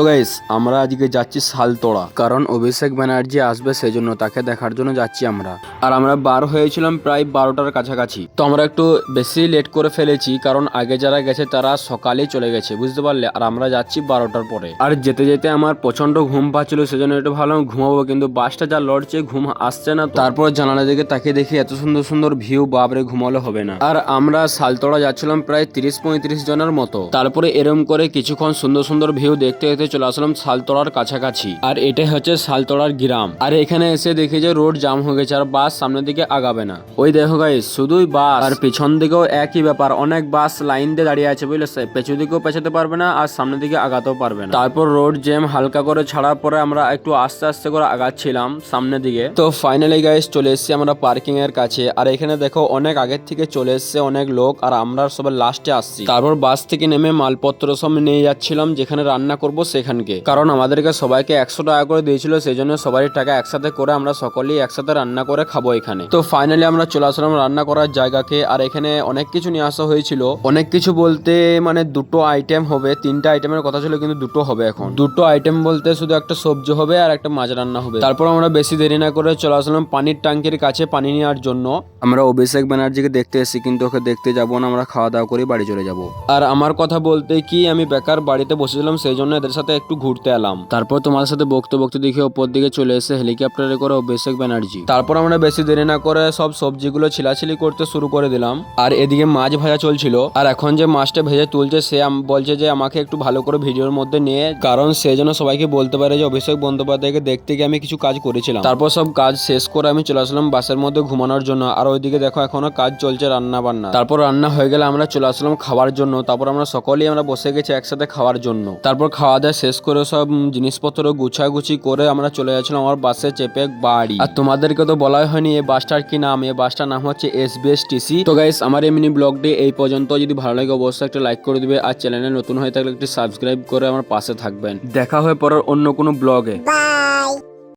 তো গাইস আমরা আজকে যাচ্ছি শালতোড়া। কারণ অভিষেক ব্যানার্জি আসবে সেজন্য তাকে দেখার জন্য যাচ্ছি আমরা। আর আমরা বার হয়েছিলাম প্রায় বারোটার কাছাকাছি। তো আমরা একটু বেশি লেট করে ফেলেছি, কারণ আগে যারা গেছে তারা সকালেই চলে গেছে, বুঝতে পারলে? আর আমরা যাচ্ছি বারোটার পরে। আর যেতে যেতে আমার প্রচণ্ড ঘুম পাচ্ছিল, সেজন্য একটু ভালো ঘুমাবো, কিন্তু বাসটা যা লড়ছে, ঘুম আসছে না তারপর জানালা দিকে তাকে দেখি এত সুন্দর সুন্দর ভিউ বাবরে ঘুমালে হবে না। আর আমরা শালতোড়া যাচ্ছিলাম প্রায় তিরিশ পঁয়ত্রিশ জনের মতো। তারপরে এরম করে কিছুক্ষণ সুন্দর সুন্দর ভিউ দেখতে দেখতে চলে আসলাম সালতোড়ার কাছাকাছি। আর এটাই হচ্ছে সালতোড়ার গ্রাম। আর এখানে এসে দেখি যে রোড জাম হয়ে গেছে আর বাস সামনের দিকে আগাবে না। ওই দেখো গাইস শুধুই বাস। আর পিছন দিকেও একই ব্যাপার, অনেক বাস লাইন দিয়ে দাঁড়িয়ে আছে বুঝলে সে পেছু দিকেও পেছাতে পারবে না আর সামনের দিকে আগাতেও পারবে না। তারপর রোড জ্যাম হালকা করে ছাড়ার পরে আমরা একটু আস্তে আস্তে করে আগাচ্ছিলাম সামনের দিকে। তো ফাইনালি গাইস চলে এসেছি আমরা পার্কিং এর কাছে। আর এখানে দেখো অনেক আগের থেকে চলে এসেছে অনেক লোক আর আমরা সবাই লাস্টে আসছি। তারপর বাস থেকে নেমে মালপত্র সব নিয়ে যাচ্ছিলাম, যেখানে রান্না করব সেখানকে কারণ আমাদেরকে সবাইকে একশো টাকা করে দিয়েছিল সেই জন্য সবারই টাকা একসাথে করে আমরা সকলেই একসাথে রান্না করে খাব এখানে। তো ফাইনালি আমরা চলে আসলাম রান্না করার জায়গাকে, আর এখানে অনেক কিছু নিয়ে আসা হয়েছিল। অনেক কিছু বলতে মানে দুটো আইটেম হবে, তিনটা আইটেমের কথা ছিল কিন্তু দুটো হবে এখন। দুটো আইটেম বলতে শুধু একটা সবজি হবে আর একটা মাছ রান্না হবে। তারপর আমরা বেশি দেরি না করে চলে আসলাম পানির ট্যাঙ্কির কাছে পানি নেওয়ার জন্য। আমরা অভিষেক ব্যানার্জিকে দেখতে এসেছি, কিন্তু ওকে দেখতে যাব না, আমরা খাওয়া দাওয়া করে বাড়ি চলে যাব। আর আমার কথা বলতে কি আমি বেকার বাড়িতে বসেছিলাম সেই জন্য এদের একটু ঘুরতে এলাম। তারপর তোমার সাথে বকতে বকতে দেখি ওপর দিকে চলে এসে হেলিকপ্টারে করে অভিষেক ব্যানার্জি। তারপর আমরা বেশি দেরি না করে সব সবজিগুলো ছিলাছিলি করতে শুরু করে দিলাম। আর এদিকে মাছ ভাজা চলছিল। আর এখন যে মাছটা ভেজে তুলছে, সে বলছে যে আমাকে একটু ভালো করে ভিডিওর মধ্যে নিয়ে, কারণ সে যেন সবাইকে বলতে পারে যে অভিষেক বন্দ্যোপাধ্যায়কে দেখতে গিয়ে আমি কিছু কাজ করেছিলাম। তারপর সব কাজ শেষ করে আমি চলে আসলাম বাসের মধ্যে ঘুমানোর জন্য। আর ওইদিকে দেখো, এখনও কাজ চলছে রান্না বান্না তারপর রান্না হয়ে গেলে আমরা চলে আসলাম খাওয়ার জন্য। তারপর আমরা সকলেই আমরা বসে গেছি একসাথে খাওয়ার জন্য। তারপর খাওয়া দাওয়া শেষ করে সব জিনিসপত্র গুছাগুছি করে আমরা চলে যাচ্ছিলাম আমার বাসে চেপে বাড়ি। আর তোমাদেরকে তো বলাই হয়নি এই বাসটার কি নাম? এই বাসটার নাম হচ্ছে এস টিসি তো গাইস আমার এই মিনি ব্লগটি এই পর্যন্ত। যদি ভালো লাগে অবশ্যই একটা লাইক করে দিবে আর চ্যানেলে নতুন হয়ে থাকলে একটি সাবস্ক্রাইব করে আমার পাশে থাকবেন। দেখা হয়ে পড়ার অন্য কোনো ব্লগে.